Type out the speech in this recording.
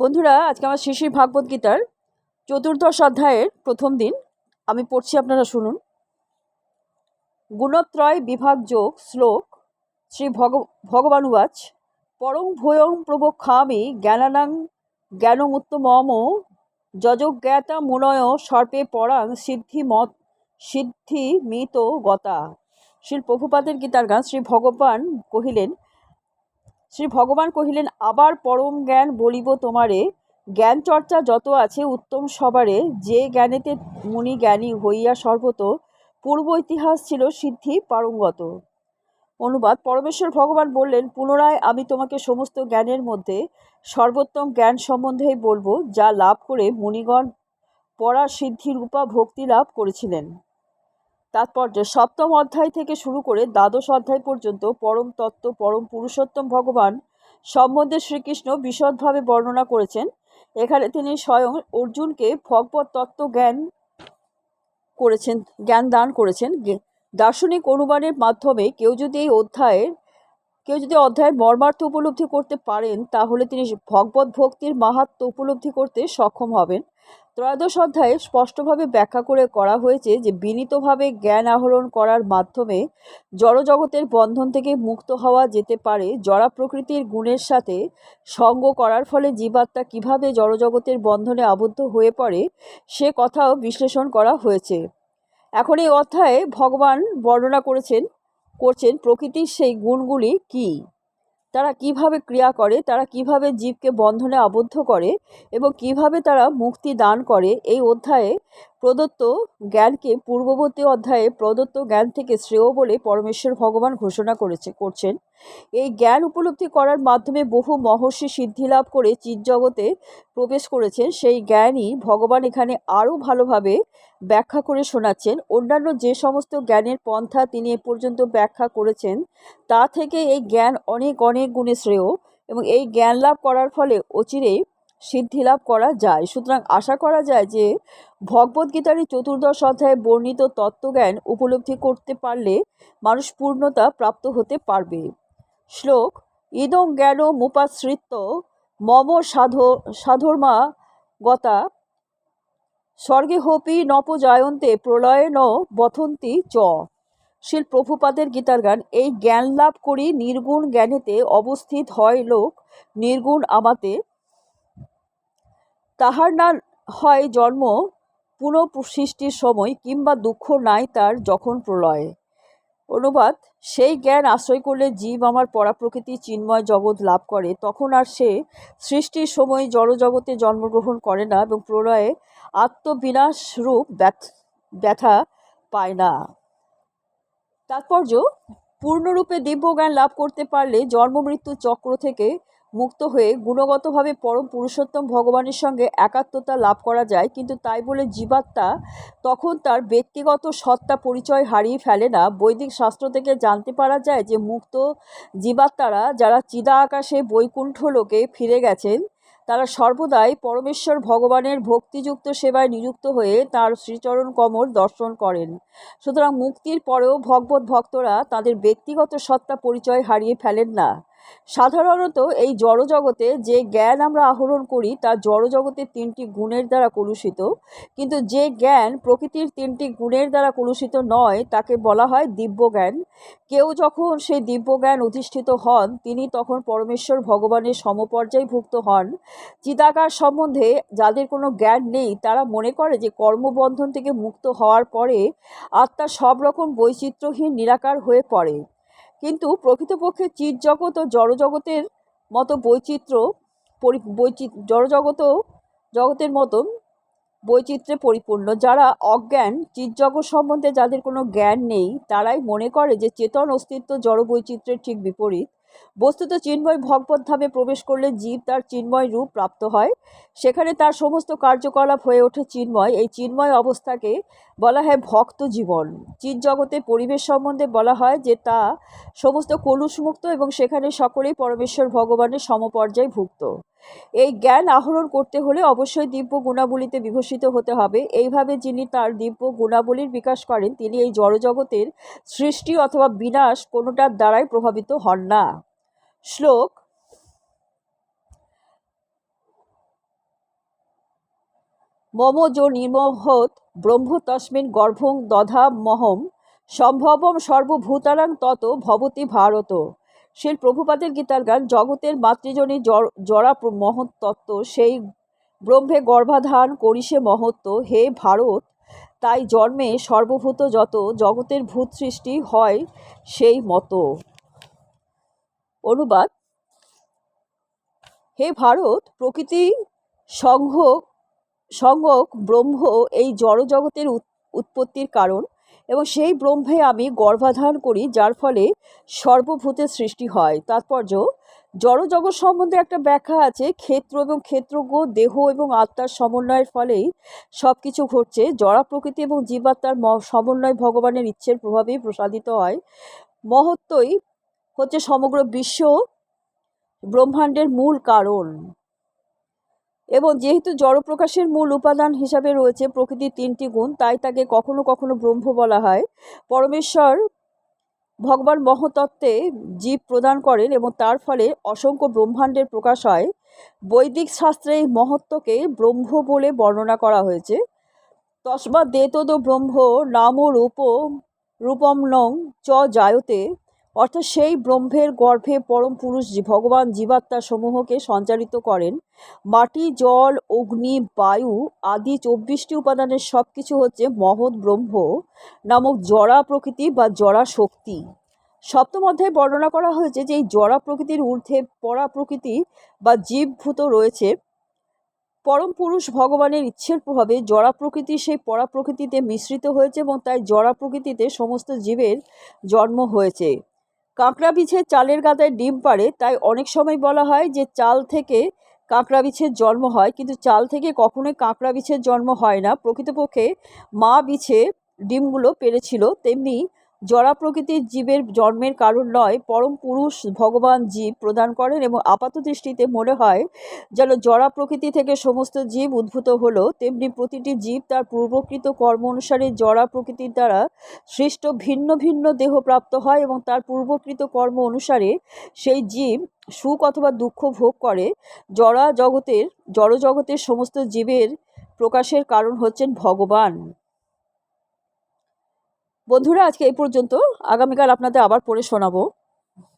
বন্ধুরা, আজকে আমার শিশির ভাগবত গীতার চতুর্দশ অধ্যায়ের প্রথম দিন। আমি পড়ছি, আপনারা শুনুন। গুণত্রয় বিভাগ যোগ শ্লোক শ্রী ভগ, ভগবানুবাচ, পরং ভয়ং প্রবক্ষামি জ্ঞানানাং জ্ঞানমুত্তমম যজজ্ঞাতা মুনয় সর্পে পরাং সিদ্ধি মত, সিদ্ধি মিত গতা। শ্রী প্রভুপাদের গীতার গান শ্রী ভগবান কহিলেন শ্রী ভগবান কহিলেন, আবার পরম জ্ঞান বলিব তোমারে। জ্ঞান চর্চা যত আছে উত্তম সবারে। যে জ্ঞানেতে মুনি জ্ঞানী হইয়া সর্বত, পূর্ব ইতিহাস ছিল সিদ্ধি পারঙ্গত। অনুবাদ, পরমেশ্বর ভগবান বললেন, পুনরায় আমি তোমাকে সমস্ত জ্ঞানের মধ্যে সর্বোত্তম জ্ঞান সম্বন্ধেই বলব, যা লাভ করে মুনিগণ রূপা ভক্তি লাভ করেছিলেন। তাৎপর্য, সপ্তম অধ্যায় থেকে শুরু করে দ্বাদশ অধ্যায় পর্যন্ত পরম তত্ত্ব, পরম পুরুষোত্তম ভগবান সম্বন্ধে শ্রীকৃষ্ণ বিশদভাবে বর্ণনা করেছেন। এখানে তিনি স্বয়ং অর্জুনকে ভগবত তত্ত্ব জ্ঞান করেছেন, জ্ঞান দান করেছেন। দার্শনিক অনুমানের মাধ্যমে কেউ যদি এই অধ্যায়ের, কেউ যদি অধ্যায়ের মর্মার্থ উপলব্ধি করতে পারেন, তাহলে তিনি ভগবত ভক্তির মাহাত্ম উপলব্ধি করতে সক্ষম হবেন। ত্রয়োদশ অধ্যায়ে স্পষ্টভাবে ব্যাখ্যা করে করা হয়েছে যে বিনীতভাবে জ্ঞান আহরণ করার মাধ্যমে জড়জগতের বন্ধন থেকে মুক্ত হওয়া যেতে পারে। জড়া প্রকৃতির গুণের সাথে সঙ্গ করার ফলে জীবাত্মা কীভাবে জড়জগতের বন্ধনে আবদ্ধ হয়ে পড়ে, সে কথাও বিশ্লেষণ করা হয়েছে। এখন এই অধ্যায়ে ভগবান বর্ণনা করেছেন, করছেন প্রকৃতির সেই গুণগুলি কী? তারা কীভাবে ক্রিয়া করে, তারা কীভাবে জীবকে বন্ধনে আবদ্ধ করে এবং কীভাবে তারা মুক্তি দান করে, এই অধ্যায়ে প্রদত্ত জ্ঞানকে পূর্ববর্তী অধ্যায়ে প্রদত্ত জ্ঞান থেকে শ্রেয় বলে পরমেশ্বর ভগবান ঘোষণা করেছে, করছেন। এই জ্ঞান উপলব্ধি করার মাধ্যমে বহু মহর্ষি সিদ্ধি লাভ করে চিৎজগতে প্রবেশ করেছেন। সেই জ্ঞানই ভগবান এখানে আরও ভালোভাবে ব্যাখ্যা করে শোনাচ্ছেন। অন্যান্য যে সমস্ত জ্ঞানের পন্থা তিনি এ পর্যন্ত ব্যাখ্যা করেছেন, তা থেকে এই জ্ঞান অনেক অনেক গুণে শ্রেয় এবং এই জ্ঞান লাভ করার ফলে অচিরেই সিদ্ধি লাভ করা যায়। সুতরাং আশা করা যায় যে ভগবদ্গীতার চতুর্দশ অধ্যায়ে বর্ণিত তত্ত্বজ্ঞান উপলব্ধি করতে পারলে মানুষ পূর্ণতা প্রাপ্ত হতে পারবে। শ্লোক, ইদং জ্ঞান মুপাশ্রিত মম সাধ, সাধর্মা গতা। স্বর্গে হোপি নপজায়ন্তে প্রলয়ে ন বথন্তি চ। শিল প্রভুপাদের গীতার গান, এই জ্ঞান লাভ করি নির্গুণ জ্ঞানেতে অবস্থিত হয় লোক, নির্গুণ আমাতে তাহার না হয় জন্ম পুনঃ সৃষ্টির সময় কিংবা দুঃখ নাই তার যখন প্রলয়। অনুবাদ, সেই জ্ঞান আশ্রয় করলে জীব আমার পরাপ্রকৃতি চিন্ময় জগৎ লাভ করে, তখন আর সে সৃষ্টির সময় জড়জগতে জন্মগ্রহণ করে না এবং প্রলয়ে আত্মবিনাশ রূপ ব্যথ- ব্যথা পায় না। তাৎপর্য, পূর্ণরূপে দিব্য জ্ঞান লাভ করতে পারলে জন্মমৃত্যু চক্র থেকে মুক্ত হয়ে গুণগতভাবে পরম পুরুষোত্তম ভগবানের সঙ্গে একাত্মতা লাভ করা যায়, কিন্তু তাই বলে জীবাত্মা তখন তার ব্যক্তিগত সত্তা পরিচয় হারিয়ে ফেলে না। বৈদিক শাস্ত্র থেকে জানতে পারা যায় যে মুক্ত জীবাত্মারা যারা চিদা আকাশে বৈকুণ্ঠ লোকে ফিরে গেছেন, তারা সর্বদাই পরমেশ্বর ভগবানের ভক্তিযুক্ত সেবায় নিযুক্ত হয়ে তার শ্রীচরণ কমল দর্শন করেন। সুতরাং মুক্তির পরেও ভগবত ভক্তরা তাদের ব্যক্তিগত সত্তা পরিচয় হারিয়ে ফেলেন না। সাধারণত এই জড়জগতে যে জ্ঞান আমরা আহরণ করি, তা জড়জগতের তিনটি গুণের দ্বারা কলুষিত। কিন্তু যে জ্ঞান প্রকৃতির তিনটি গুণের দ্বারা কলুষিত নয়, তাকে বলা হয় দিব্য জ্ঞান কেউ যখন সেই দিব্য জ্ঞান অধিষ্ঠিত হন, তিনি তখন পরমেশ্বর ভগবানের সমপর্যায়ভুক্ত হন। চিদাকার সম্বন্ধে যাদের কোনো জ্ঞান নেই, তারা মনে করে যে কর্মবন্ধন থেকে মুক্ত হওয়ার পরে আত্মা সব রকম বৈচিত্র্যহীন নিরাকার হয়ে পড়ে। কিন্তু প্রকৃতপক্ষে চির জগৎ ও জড়জগতের মতো বৈচিত্র্য পরি বৈচিত্র জড়জগত জগতের মতো বৈচিত্র্যে পরিপূর্ণ। যারা অজ্ঞান, চিৎজগৎ সম্বন্ধে যাদের কোনো জ্ঞান নেই, তারাই মনে করে যে চেতন, অস্তিত্ব জড় বৈচিত্র্যের ঠিক বিপরীত। বস্তুত চিন্ময় ভগবত ধামে প্রবেশ করলে জীব তার চিন্ময় রূপ প্রাপ্ত হয়। সেখানে তার সমস্ত কার্যকলাপ হয়ে ওঠে চিন্ময়। এই চিন্ময় অবস্থাকে বলা হয় ভক্ত জীবন। চিন জগতে পরিবেশ সম্বন্ধে বলা হয় যে, তা সমস্ত কলুষমুক্ত এবং সেখানে সকলেই পরমেশ্বর ভগবানের সমপর্যায় ভুক্ত। এই জ্ঞান আহরণ করতে হলে অবশ্যই দিব্য গুণাবলীতে বিভূষিত হতে হবে। এইভাবে যিনি তার দিব্য গুণাবলীর বিকাশ করেন, তিনি এই জড়জগতের সৃষ্টি অথবা বিনাশ কোনোটার দ্বারাই প্রভাবিত হন না। শ্লোক, মম যো নির্মহৎ ব্রহ্ম তস্মিন গর্ভং দধা মহম সম্ভবম সর্বভূতানাং তত ভবতি ভারত। শিল প্রভুপাদের গীতার গান, জগতের মাতৃজনী জর- মহৎ তত্ত্ব, সেই ব্রহ্মে গর্ভাধান করিসে মহত্ব, হে ভারত, তাই জন্মে সর্বভূত যত জগতের ভূত সৃষ্টি হয় সেই মতো। অনুবাদ, হে ভারত, প্রকৃতি সংঘ, সংজ্ঞক ব্রহ্ম এই জড়জগতের উৎ- উৎপত্তির কারণ। এবং সেই ব্রহ্মে আমি গর্ভাধান করি, যার ফলে সর্বভূতের সৃষ্টি হয়। তাৎপর্য, জড়জগৎ সম্বন্ধে একটা ব্যাখ্যা আছে, ক্ষেত্র এবং ক্ষেত্রজ্ঞ, দেহ এবং আত্মার সমন্বয়ের ফলেই সব কিছু ঘটছে। জড়া প্রকৃতি এবং জীবাত্মার সমন্বয় ভগবানের ইচ্ছের প্রভাবেই প্রসাদিত হয়। মহত্বই হচ্ছে সমগ্র বিশ্ব ব্রহ্মাণ্ডের মূল কারণ। এবং যেহেতু জড়প্রকাশের মূল উপাদান হিসাবে রয়েছে প্রকৃতির তিনটি গুণ, তাই তাকে কখনো কখনো ব্রহ্ম বলা হয়। পরমেশ্বর ভগবান মহতত্ত্বে জীব প্রদান করেন এবং তার ফলে অসংখ্য ব্রহ্মাণ্ডের প্রকাশ হয়। বৈদিক শাস্ত্রে এই মহত্বকে ব্রহ্ম বলে বর্ণনা করা হয়েছে। তসমা দেতদ ব্রহ্ম নাম রূপ রূপম নং চ জায়তে অর্থাৎ সেই ব্রহ্মের গর্ভে পরম পুরুষ ভগবান জীবাত্মা সমূহকে সঞ্চারিত করেন, মাটি, জল, অগ্নি, বায়ু আদি চব্বিশটি উপাদানের সব কিছু হচ্ছে মহৎ ব্রহ্ম নামক জড়া প্রকৃতি বা জড়া শক্তি। সপ্তম অধ্যায়ে বর্ণনা করা হয়েছে যে এই জড়া প্রকৃতির ঊর্ধ্বে পরা প্রকৃতি বা জীবভূত রয়েছে। পরম পুরুষ ভগবানের ইচ্ছের প্রভাবে জড়া প্রকৃতি সেই পরা প্রকৃতিতে মিশ্রিত হয়েছে এবং তাই জড়া প্রকৃতিতে সমস্ত জীবের জন্ম হয়েছে। কাঁকড়া বিছে চালের গাদায় ডিম পারে তাই অনেক সময় বলা হয় যে চাল থেকে কাঁকড়া বিছের জন্ম হয়, কিন্তু চাল থেকে কখনোই কাঁকড়া বিছের জন্ম হয় না। প্রকৃতপক্ষে মা বিছে ডিমগুলো পেরেছিল, তেমনি জড়া প্রকৃতির জীবের জন্মের কারণ নয়, পরম পুরুষ ভগবান জীব প্রদান করেন এবং আপাত দৃষ্টিতে মনে হয় যেন জড়া প্রকৃতি থেকে সমস্ত জীব উদ্ভূত হলো। তেমনি প্রতিটি জীব তার পূর্বকৃত কর্ম অনুসারে জড়া প্রকৃতির দ্বারা সৃষ্ট ভিন্ন ভিন্ন দেহ প্রাপ্ত হয় এবং তার পূর্বকৃত কর্ম অনুসারে সেই জীব সুখ অথবা দুঃখ ভোগ করে। জড়া জগতের জড় জগতের সমস্ত জীবের প্রকাশের কারণ হচ্ছেন ভগবান। বন্ধুরা আজকে এই পর্যন্ত। আগামীকাল আপনাদের আবার পড়ে শোনাবো।